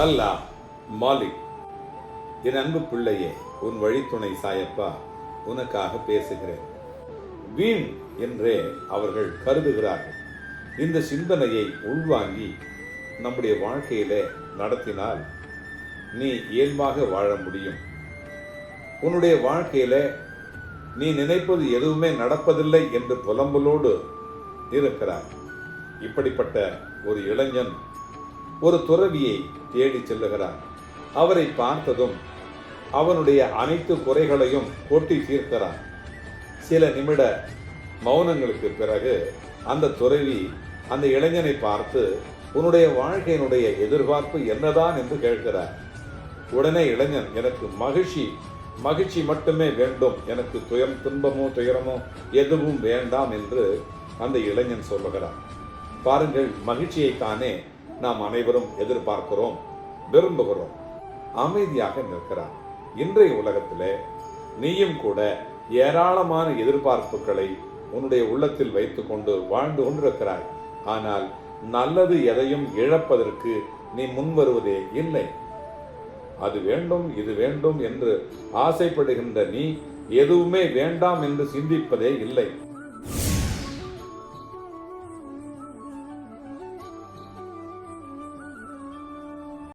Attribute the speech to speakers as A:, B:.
A: அல்லாஹ் மாலிக் என் அன்பு பிள்ளையே உன் வழித்துணை சாயப்பா உனக்காக பேசுகிறேன். வீண் என்றே அவர்கள் கருதுகிறார்கள். இந்த சிந்தனையை உள்வாங்கி நம்முடைய வாழ்க்கையிலே நடத்தினால் நீ இயல்பாக வாழ முடியும். உன்னுடைய வாழ்க்கையில நீ நினைப்பது எதுவுமே நடப்பதில்லை என்று புலம்பலோடு இருக்கிறார் இப்படிப்பட்ட ஒரு இளைஞன் ஒரு துறவியை தேடி செல்லுகிறார் அவரை பார்த்ததும் அவனுடைய அனைத்து குறைகளையும் கொட்டி தீர்க்கிறார் சில நிமிட மௌனங்களுக்கு பிறகு அந்த துறவி அந்த இளைஞனை பார்த்து உன்னுடைய வாழ்க்கையினுடைய எதிர்பார்ப்பு என்னதான் என்று கேட்கிறார். உடனே இளைஞன் எனக்கு மகிழ்ச்சி மகிழ்ச்சி மட்டுமே வேண்டும். எனக்கு துயம் துன்பமோ துயரமோ எதுவும் வேண்டாம் என்று அந்த இளைஞன் சொல்லுகிறான். பாருங்கள் மகிழ்ச்சியைத்தானே நாம் அனைவரும் எதிர்பார்க்கிறோம் விரும்புகிறோம். அமைதியாக நிற்கிறார். இன்றைய உலகத்திலே நீயும் கூட ஏராளமான எதிர்பார்ப்புகளை உன்னுடைய உள்ளத்தில் வைத்துக்கொண்டு வாழ்ந்து கொண்டிருக்கிறாய். ஆனால் நல்லது எதையும் இழப்பதற்கு நீ முன்வருவதே இல்லை. அது வேண்டும் இது வேண்டும் என்று ஆசைப்படுகின்ற நீ எதுவுமே வேண்டாம் என்று சிந்திப்பதே இல்லை.